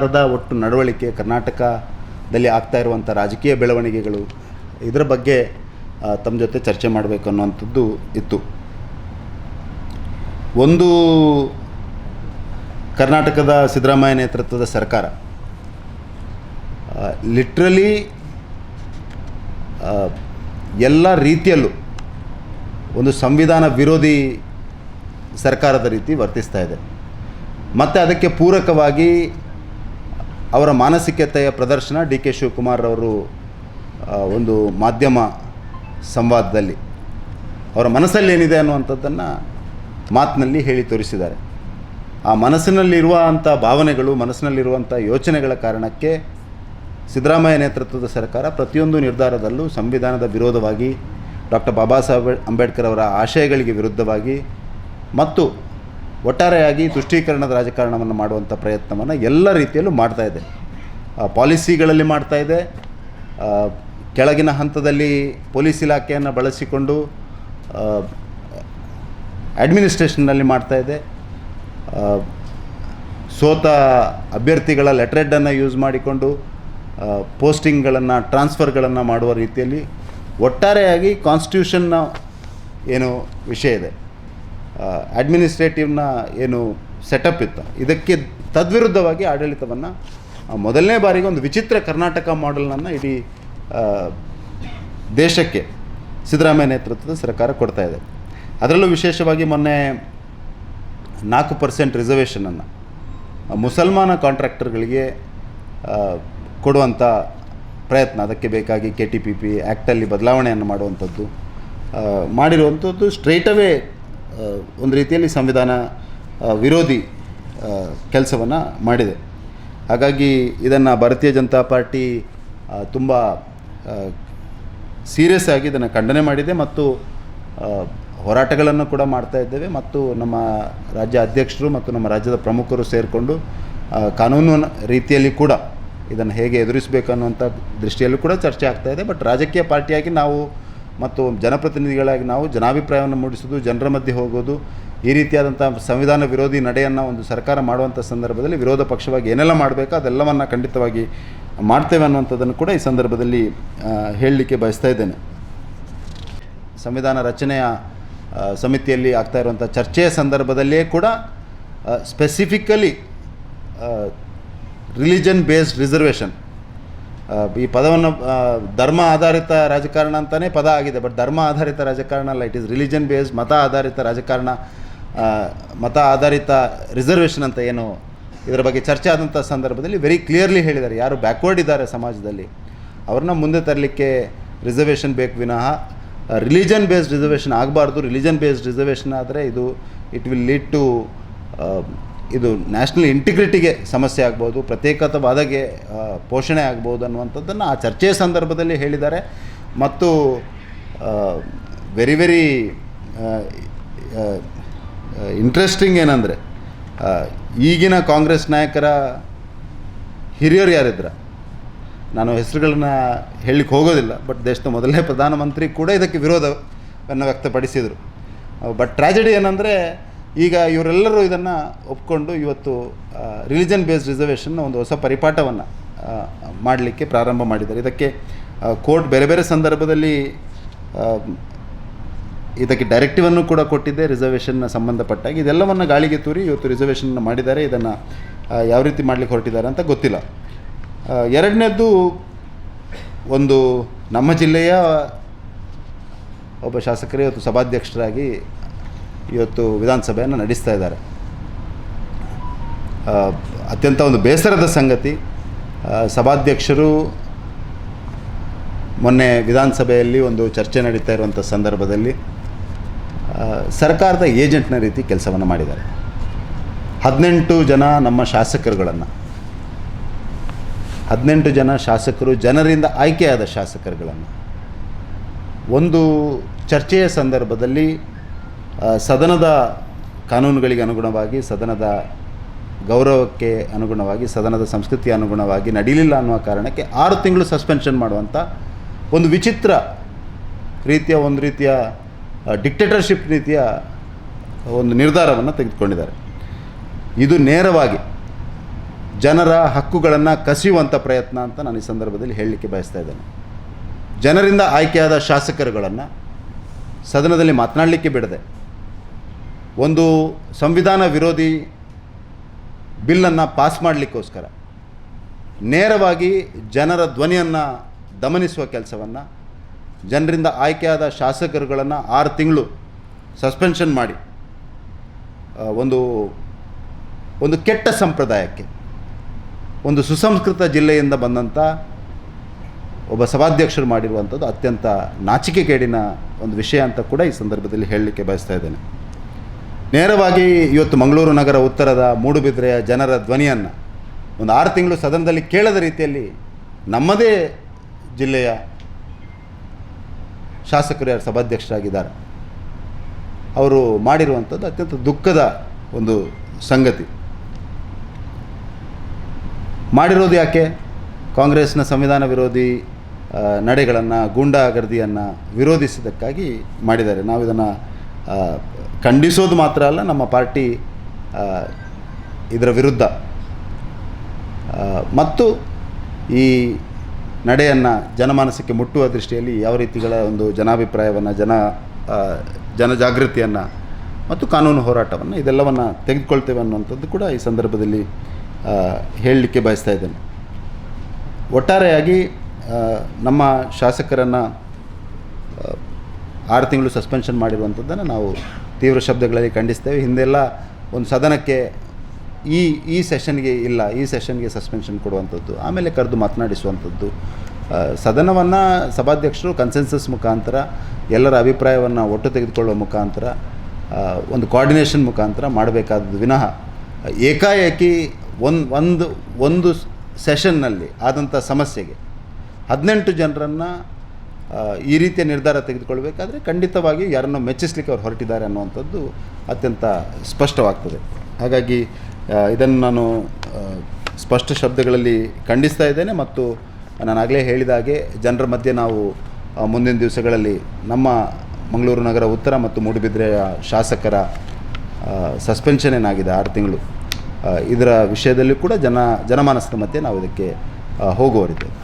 ಸರ್ಕಾರದ ಒಟ್ಟು ನಡವಳಿಕೆ ಕರ್ನಾಟಕದಲ್ಲಿ ಆಗ್ತಾ ಇರುವಂಥ ರಾಜಕೀಯ ಬೆಳವಣಿಗೆಗಳು ಇದರ ಬಗ್ಗೆ ತಮ್ಮ ಜೊತೆ ಚರ್ಚೆ ಮಾಡಬೇಕು ಅನ್ನುವಂಥದ್ದು ಇತ್ತು. ಒಂದು ಕರ್ನಾಟಕದ ಸಿದ್ದರಾಮಯ್ಯ ನೇತೃತ್ವದ ಸರ್ಕಾರ ಲಿಟ್ರಲಿ ಎಲ್ಲ ರೀತಿಯಲ್ಲೂ ಒಂದು ಸಂವಿಧಾನ ವಿರೋಧಿ ಸರ್ಕಾರದ ರೀತಿ ವರ್ತಿಸ್ತಾ ಇದೆ. ಮತ್ತು ಅದಕ್ಕೆ ಪೂರಕವಾಗಿ ಅವರ ಮಾನಸಿಕತೆಯ ಪ್ರದರ್ಶನ ಡಿ ಕೆ ಶಿವಕುಮಾರ್ ಅವರು ಒಂದು ಮಾಧ್ಯಮ ಸಂವಾದದಲ್ಲಿ. ಅವರ ಮನಸ್ಸಲ್ಲಿ ಏನಿದೆ ಅನ್ನುವಂಥದ್ದನ್ನು ಮಾತಿನಲ್ಲಿ ಹೇಳಿ ತೋರಿಸಿದ್ದಾರೆ. ಆ ಮನಸ್ಸಿನಲ್ಲಿರುವ ಅಂಥ ಭಾವನೆಗಳು, ಮನಸ್ಸಿನಲ್ಲಿರುವಂಥ ಯೋಚನೆಗಳ ಕಾರಣಕ್ಕೆ ಸಿದ್ದರಾಮಯ್ಯ ನೇತೃತ್ವದ ಸರ್ಕಾರ ಪ್ರತಿಯೊಂದು ನಿರ್ಧಾರದಲ್ಲೂ ಸಂವಿಧಾನದ ವಿರೋಧವಾಗಿ ಡಾಕ್ಟರ್ ಬಾಬಾ ಸಾಹೇಬ್ ಅಂಬೇಡ್ಕರ್ ಅವರ ಆಶಯಗಳಿಗೆ ವಿರುದ್ಧವಾಗಿ ಮತ್ತು ಒಟ್ಟಾರೆಯಾಗಿ ತುಷ್ಟೀಕರಣದ ರಾಜಕಾರಣವನ್ನು ಮಾಡುವಂಥ ಪ್ರಯತ್ನವನ್ನು ಎಲ್ಲ ರೀತಿಯಲ್ಲೂ ಮಾಡ್ತಾ ಇದೆ. ಆ, ಪಾಲಿಸಿಗಳಲ್ಲಿ ಮಾಡ್ತಾ ಇದೆ. ಕೆಳಗಿನ ಹಂತದಲ್ಲಿ ಪೊಲೀಸ್ ಇಲಾಖೆಯನ್ನು ಬಳಸಿಕೊಂಡು ಅಡ್ಮಿನಿಸ್ಟ್ರೇಷನ್ನಲ್ಲಿ ಮಾಡ್ತಾ ಇದೆ. ಸೋತ ಅಭ್ಯರ್ಥಿಗಳ ಲೆಟ್ರೆಡನ್ನು ಯೂಸ್ ಮಾಡಿಕೊಂಡು ಪೋಸ್ಟಿಂಗ್ಗಳನ್ನು ಟ್ರಾನ್ಸ್ಫರ್ಗಳನ್ನು ಮಾಡುವ ರೀತಿಯಲ್ಲಿ ಒಟ್ಟಾರೆಯಾಗಿ ಕಾನ್ಸ್ಟಿಟ್ಯೂಷನ್ನ ಏನು ವಿಷಯ ಇದೆ. ಅಡ್ಮಿನಿಸ್ಟ್ರೇಟಿವ್ನ ಏನು ಸೆಟಪ್ ಇತ್ತು. ಇದಕ್ಕೆ ತದ್ವಿರುದ್ಧವಾಗಿ ಆಡಳಿತವನ್ನು ಮೊದಲನೇ ಬಾರಿಗೆ ಒಂದು ವಿಚಿತ್ರ ಕರ್ನಾಟಕ ಮಾಡೆಲ್ನನ್ನು ಇಡೀ ದೇಶಕ್ಕೆ ಸಿದ್ದರಾಮಯ್ಯ ನೇತೃತ್ವದ ಸರ್ಕಾರ ಕೊಡ್ತಾ ಇದೆ. ಅದರಲ್ಲೂ ವಿಶೇಷವಾಗಿ ಮೊನ್ನೆ ನಾಲ್ಕು ಪರ್ಸೆಂಟ್ ರಿಸರ್ವೇಷನನ್ನು ಮುಸಲ್ಮಾನ ಕಾಂಟ್ರಾಕ್ಟರ್ಗಳಿಗೆ ಕೊಡುವಂಥ ಪ್ರಯತ್ನ, ಅದಕ್ಕೆ ಬೇಕಾಗಿ ಕೆ ಟಿ ಪಿ ಪಿ ಆ್ಯಕ್ಟಲ್ಲಿ ಬದಲಾವಣೆಯನ್ನು ಮಾಡುವಂಥದ್ದು ಮಾಡಿರುವಂಥದ್ದು ಸ್ಟ್ರೈಟವೇ ಒಂದು ರೀತಿಯಲ್ಲಿ ಸಂವಿಧಾನ ವಿರೋಧಿ ಕೆಲಸವನ್ನು ಮಾಡಿದೆ. ಹಾಗಾಗಿ ಇದನ್ನು ಭಾರತೀಯ ಜನತಾ ಪಾರ್ಟಿ ತುಂಬ ಸೀರಿಯಸ್ ಆಗಿ ಇದನ್ನು ಖಂಡನೆ ಮಾಡಿದೆ ಮತ್ತು ಹೋರಾಟಗಳನ್ನು ಕೂಡ ಮಾಡ್ತಾ ಇದ್ದೇವೆ ಮತ್ತು ನಮ್ಮ ರಾಜ್ಯ ಅಧ್ಯಕ್ಷರು ಮತ್ತು ನಮ್ಮ ರಾಜ್ಯದ ಪ್ರಮುಖರು ಸೇರಿಕೊಂಡು ಕಾನೂನು ರೀತಿಯಲ್ಲಿ ಕೂಡ ಇದನ್ನು ಹೇಗೆ ಎದುರಿಸಬೇಕು ಅನ್ನುವಂಥ ದೃಷ್ಟಿಯಲ್ಲೂ ಕೂಡ ಚರ್ಚೆ ಆಗ್ತಾ ಇದೆ. ಬಟ್ ರಾಜಕೀಯ ಪಾರ್ಟಿಯಾಗಿ ನಾವು ಮತ್ತು ಜನಪ್ರತಿನಿಧಿಗಳಾಗಿ ನಾವು ಜನಾಭಿಪ್ರಾಯವನ್ನು ಮೂಡಿಸೋದು ಜನರ ಮಧ್ಯೆ ಹೋಗೋದು, ಈ ರೀತಿಯಾದಂಥ ಸಂವಿಧಾನ ವಿರೋಧಿ ನಡೆಯನ್ನು ಒಂದು ಸರ್ಕಾರ ಮಾಡುವಂಥ ಸಂದರ್ಭದಲ್ಲಿ ವಿರೋಧ ಪಕ್ಷವಾಗಿ ಏನೆಲ್ಲ ಮಾಡಬೇಕು, ಅದೆಲ್ಲವನ್ನು ಖಂಡಿತವಾಗಿ ಮಾಡ್ತೇವೆ ಅನ್ನುವಂಥದ್ದನ್ನು ಕೂಡ ಈ ಸಂದರ್ಭದಲ್ಲಿ ಹೇಳಲಿಕ್ಕೆ ಬಯಸ್ತಾ ಇದ್ದೇನೆ. ಸಂವಿಧಾನ ರಚನೆಯ ಸಮಿತಿಯಲ್ಲಿ ಆಗ್ತಾ ಇರುವಂಥ ಚರ್ಚೆಯ ಸಂದರ್ಭದಲ್ಲಿಯೇ ಕೂಡ ಸ್ಪೆಸಿಫಿಕಲಿ ರಿಲಿಜನ್ ಬೇಸ್ಡ್ ರಿಸರ್ವೇಷನ್ ಈ ಪದವನ್ನು ಧರ್ಮ ಆಧಾರಿತ ರಾಜಕಾರಣ ಅಂತಲೇ ಪದ ಆಗಿದೆ ಬಟ್ ಧರ್ಮ ಆಧಾರಿತ ರಾಜಕಾರಣ ಅಲ್ಲ ಇಟ್ ಈಸ್ ರಿಲಿಜನ್ ಬೇಸ್ಡ್ ಮತ ಆಧಾರಿತ ರಾಜಕಾರಣ ಮತ ಆಧಾರಿತ ರಿಸರ್ವೇಷನ್ ಅಂತ ಏನು ಇದರ ಬಗ್ಗೆ ಚರ್ಚೆ ಆದಂಥ ಸಂದರ್ಭದಲ್ಲಿ ವೆರಿ ಕ್ಲಿಯರ್ಲಿ ಹೇಳಿದ್ದಾರೆ. ಯಾರು ಬ್ಯಾಕ್ವರ್ಡ್ ಇದ್ದಾರೆ ಸಮಾಜದಲ್ಲಿ, ಅವ್ರನ್ನ ಮುಂದೆ ತರಲಿಕ್ಕೆ ರಿಸರ್ವೇಷನ್ ಬೇಕು ವಿನಃ ರಿಲಿಜನ್ ಬೇಸ್ಡ್ ರಿಸರ್ವೇಷನ್ ಆಗಬಾರ್ದು. ರಿಲಿಜನ್ ಬೇಸ್ಡ್ ರಿಸರ್ವೇಷನ್ ಆದರೆ ಇದು ಇಟ್ ವಿಲ್ ಲೀಡ್ ಟು ಇದು ನ್ಯಾಷನಲ್ ಇಂಟಿಗ್ರಿಟಿಗೆ ಸಮಸ್ಯೆ ಆಗ್ಬೋದು ಪ್ರತ್ಯೇಕತಾವಾದಗೆ ಪೋಷಣೆ ಆಗ್ಬೋದು ಅನ್ನುವಂಥದ್ದನ್ನು ಆ ಚರ್ಚೆಯ ಸಂದರ್ಭದಲ್ಲಿ ಹೇಳಿದ್ದಾರೆ. ಮತ್ತು ವೆರಿ ವೆರಿ ಇಂಟ್ರೆಸ್ಟಿಂಗ್ ಏನಂದರೆ ಈಗಿನ ಕಾಂಗ್ರೆಸ್ ನಾಯಕರ ಹಿರಿಯರು ಯಾರಿದ್ರ? ನಾನು ಹೆಸರುಗಳನ್ನ ಹೇಳಲಿಕ್ಕೆ ಹೋಗೋದಿಲ್ಲ ಬಟ್ ದೇಶದ ಮೊದಲನೇ ಪ್ರಧಾನಮಂತ್ರಿ ಕೂಡ ಇದಕ್ಕೆ ವಿರೋಧವನ್ನು ವ್ಯಕ್ತಪಡಿಸಿದರು. ಬಟ್ ಟ್ರ್ಯಾಜಡಿ ಏನಂದರೆ ಈಗ ಇವರೆಲ್ಲರೂ ಇದನ್ನು ಒಪ್ಕೊಂಡು ಇವತ್ತು ರಿಲಿಜನ್ ಬೇಸ್ಡ್ ರಿಸರ್ವೇಷನ್ನ ಒಂದು ಹೊಸ ಪರಿಪಾಠವನ್ನು ಮಾಡಲಿಕ್ಕೆ ಪ್ರಾರಂಭ ಮಾಡಿದ್ದಾರೆ. ಇದಕ್ಕೆ ಕೋರ್ಟ್ ಬೇರೆ ಬೇರೆ ಸಂದರ್ಭದಲ್ಲಿ ಇದಕ್ಕೆ ಡೈರೆಕ್ಟಿವನ್ನು ಕೂಡ ಕೊಟ್ಟಿದ್ದೆ ರಿಸರ್ವೇಷನ್ನ ಸಂಬಂಧಪಟ್ಟಾಗಿ. ಇದೆಲ್ಲವನ್ನು ಗಾಳಿಗೆ ತೂರಿ ಇವತ್ತು ರಿಸರ್ವೇಷನ್ನ ಮಾಡಿದ್ದಾರೆ. ಇದನ್ನು ಯಾವ ರೀತಿ ಮಾಡಲಿಕ್ಕೆ ಹೊರಟಿದ್ದಾರೆ ಅಂತ ಗೊತ್ತಿಲ್ಲ. ಎರಡನೇದು ಎರಡನೇದ್ದು, ಒಂದು ನಮ್ಮ ಜಿಲ್ಲೆಯ, ಒಬ್ಬ ಶಾಸಕರೇ ಇವತ್ತು ಸಭಾಧ್ಯಕ್ಷರಾಗಿ ಇವತ್ತು ವಿಧಾನಸಭೆಯನ್ನು ನಡೆಸ್ತಾ ಇದ್ದಾರೆ. ಅತ್ಯಂತ ಒಂದು ಬೇಸರದ ಸಂಗತಿ. ಸಭಾಧ್ಯಕ್ಷರು ಮೊನ್ನೆ ವಿಧಾನಸಭೆಯಲ್ಲಿ ಒಂದು ಚರ್ಚೆ ನಡೀತಾ ಇರುವಂಥ ಸಂದರ್ಭದಲ್ಲಿ ಸರ್ಕಾರದ ಏಜೆಂಟ್ನ ರೀತಿ ಕೆಲಸವನ್ನು ಮಾಡಿದ್ದಾರೆ. ಹದಿನೆಂಟು ಜನ ನಮ್ಮ ಶಾಸಕರುಗಳನ್ನು. ಹದಿನೆಂಟು ಜನ ಶಾಸಕರು ಜನರಿಂದ ಆಯ್ಕೆಯಾದ ಶಾಸಕರುಗಳನ್ನು. ಒಂದು ಚರ್ಚೆಯ ಸಂದರ್ಭದಲ್ಲಿ ಸದನದ ಕಾನೂನುಗಳಿಗೆ ಅನುಗುಣವಾಗಿ, ಸದನದ ಗೌರವಕ್ಕೆ ಅನುಗುಣವಾಗಿ, ಸದನದ ಸಂಸ್ಕೃತಿಯ ಅನುಗುಣವಾಗಿ ನಡೀಲಿಲ್ಲ ಅನ್ನುವ ಕಾರಣಕ್ಕೆ ಆರು ತಿಂಗಳು ಸಸ್ಪೆನ್ಷನ್ ಮಾಡುವಂಥ ಒಂದು ವಿಚಿತ್ರ ರೀತಿಯ, ಒಂದು ರೀತಿಯ ಡಿಕ್ಟೇಟರ್ಶಿಪ್ ರೀತಿಯ ಒಂದು ನಿರ್ಧಾರವನ್ನು ತೆಗೆದುಕೊಂಡಿದ್ದಾರೆ. ಇದು ನೇರವಾಗಿ ಜನರ ಹಕ್ಕುಗಳನ್ನು ಕಸಿಯುವಂಥ ಪ್ರಯತ್ನ ಅಂತ ನಾನು ಈ ಸಂದರ್ಭದಲ್ಲಿ ಹೇಳಲಿಕ್ಕೆ ಬಯಸ್ತಾ ಇದ್ದೇನೆ. ಜನರಿಂದ ಆಯ್ಕೆಯಾದ ಶಾಸಕರುಗಳನ್ನು ಸದನದಲ್ಲಿ ಮಾತನಾಡಲಿಕ್ಕೆ ಬಿಡದೆ ಒಂದು ಸಂವಿಧಾನ ವಿರೋಧಿ ಬಿಲ್ಲನ್ನು ಪಾಸ್ ಮಾಡಲಿಕ್ಕೋಸ್ಕರ ನೇರವಾಗಿ ಜನರ ಧ್ವನಿಯನ್ನು ದಮನಿಸುವ ಕೆಲಸವನ್ನು ಜನರಿಂದ ಆಯ್ಕೆಯಾದ ಶಾಸಕರುಗಳನ್ನು ಆರು ತಿಂಗಳು ಸಸ್ಪೆನ್ಷನ್ ಮಾಡಿ ಒಂದು ಒಂದು ಕೆಟ್ಟ ಸಂಪ್ರದಾಯಕ್ಕೆ, ಒಂದು ಸುಸಂಸ್ಕೃತ ಜಿಲ್ಲೆಯಿಂದ ಬಂದಂಥ ಒಬ್ಬ ಸಭಾಧ್ಯಕ್ಷರು ಮಾಡಿರುವಂಥದ್ದು ಅತ್ಯಂತ ನಾಚಿಕೆಗೇಡಿನ ಒಂದು ವಿಷಯ ಅಂತ ಕೂಡ ಈ ಸಂದರ್ಭದಲ್ಲಿ ಹೇಳಲಿಕ್ಕೆ ಬಯಸ್ತಾ ಇದ್ದೇನೆ. ನೇರವಾಗಿ ಇವತ್ತು ಮಂಗಳೂರು ನಗರ ಉತ್ತರದ ಮೂಡುಬಿದ್ರೆಯ ಜನರ ಧ್ವನಿಯನ್ನು ಒಂದು ಆರು ತಿಂಗಳು ಸದನದಲ್ಲಿ ಕೇಳದ ರೀತಿಯಲ್ಲಿ ನಮ್ಮದೇ ಜಿಲ್ಲೆಯ ಶಾಸಕರು ಯಾರು ಸಭಾಧ್ಯಕ್ಷರಾಗಿದ್ದಾರೆ. ಅವರು ಮಾಡಿರುವಂಥದ್ದು ಅತ್ಯಂತ ದುಃಖದ ಒಂದು ಸಂಗತಿ. ಮಾಡಿರೋದು ಯಾಕೆ? ಕಾಂಗ್ರೆಸ್ನ ಸಂವಿಧಾನ ವಿರೋಧಿ ನಡೆಗಳನ್ನು, ಗೂಂಡಾಗರ್ದಿಯನ್ನು ವಿರೋಧಿಸಿದ್ದಕ್ಕಾಗಿ ಮಾಡಿದ್ದಾರೆ. ನಾವು ಇದನ್ನು ಖಂಡಿಸೋದು ಮಾತ್ರ ಅಲ್ಲ, ನಮ್ಮ ಪಾರ್ಟಿ ಇದರ ವಿರುದ್ಧ. ಮತ್ತು ಈ ನಡೆಯನ್ನು ಜನಮಾನಸಕ್ಕೆ ಮುಟ್ಟುವ ದೃಷ್ಟಿಯಲ್ಲಿ ಯಾವ ರೀತಿಗಳ ಒಂದು ಜನಾಭಿಪ್ರಾಯವನ್ನು, ಜನ ಜನಜಾಗೃತಿಯನ್ನು ಮತ್ತು ಕಾನೂನು ಹೋರಾಟವನ್ನು ಇದೆಲ್ಲವನ್ನು ತೆಗೆದುಕೊಳ್ತೇವೆ ಅನ್ನುವಂಥದ್ದು ಕೂಡ ಈ ಸಂದರ್ಭದಲ್ಲಿ ಹೇಳಲಿಕ್ಕೆ ಬಯಸ್ತಾ ಇದ್ದೇನೆ. ಒಟ್ಟಾರೆಯಾಗಿ ನಮ್ಮ ಶಾಸಕರನ್ನು ಆರು ತಿಂಗಳು ಸಸ್ಪೆನ್ಷನ್ ಮಾಡಿರುವಂಥದ್ದನ್ನು ನಾವು ತೀವ್ರ ಶಬ್ದಗಳಲ್ಲಿ ಖಂಡಿಸ್ತೇವೆ. ಹಿಂದೆಲ್ಲ ಒಂದು ಸದನಕ್ಕೆ ಈ ಈ ಸೆಷನ್ಗೆ ಇಲ್ಲ, ಈ ಸೆಷನ್ಗೆ ಸಸ್ಪೆನ್ಷನ್ ಕೊಡುವಂಥದ್ದು, ಆಮೇಲೆ ಕರೆದು ಮಾತನಾಡಿಸುವಂಥದ್ದು. ಸದನವನ್ನು ಸಭಾಧ್ಯಕ್ಷರು ಕನ್ಸೆನ್ಸಸ್ ಮುಖಾಂತರ, ಎಲ್ಲರ ಅಭಿಪ್ರಾಯವನ್ನು ಒಟ್ಟು ತೆಗೆದುಕೊಳ್ಳುವ ಮುಖಾಂತರ ಒಂದು ಕೋಆರ್ಡಿನೇಷನ್ ಮುಖಾಂತರ ಮಾಡಬೇಕಾದದ್ದು ವಿನಃ ಏಕಾಏಕಿ ಒಂದು ಒಂದು ಒಂದು ಸೆಷನ್ನಲ್ಲಿ ಆದಂಥ ಸಮಸ್ಯೆಗೆ ಹದಿನೆಂಟು ಜನರನ್ನು ಈ ರೀತಿಯ ನಿರ್ಧಾರ ತೆಗೆದುಕೊಳ್ಬೇಕಾದ್ರೆ ಖಂಡಿತವಾಗಿ ಯಾರನ್ನೋ ಮೆಚ್ಚಿಸ್ಲಿಕ್ಕೆ ಅವ್ರು ಹೊರಟಿದ್ದಾರೆ ಅನ್ನುವಂಥದ್ದು ಅತ್ಯಂತ ಸ್ಪಷ್ಟವಾಗ್ತದೆ. ಹಾಗಾಗಿ ಇದನ್ನು ನಾನು ಸ್ಪಷ್ಟ ಶಬ್ದಗಳಲ್ಲಿ ಖಂಡಿಸ್ತಾ ಇದ್ದೇನೆ ಮತ್ತು ನಾನು ಆಗಲೇ ಹೇಳಿದ ಹಾಗೆ ಜನರ ಮಧ್ಯೆ ನಾವು ಮುಂದಿನ ದಿವಸಗಳಲ್ಲಿ ನಮ್ಮ ಮಂಗಳೂರು ನಗರ ಉತ್ತರ ಮತ್ತು ಮೂಡುಬಿದ್ರೆಯ ಶಾಸಕರ ಸಸ್ಪೆನ್ಷನ್ ಏನಾಗಿದೆ ಆರು ತಿಂಗಳು ಇದರ ವಿಷಯದಲ್ಲಿ ಕೂಡ ಜನ, ಜನಮಾನಸದ ಮಧ್ಯೆ ನಾವು ಇದಕ್ಕೆ ಹೋಗುವರಿದ್ದೇವೆ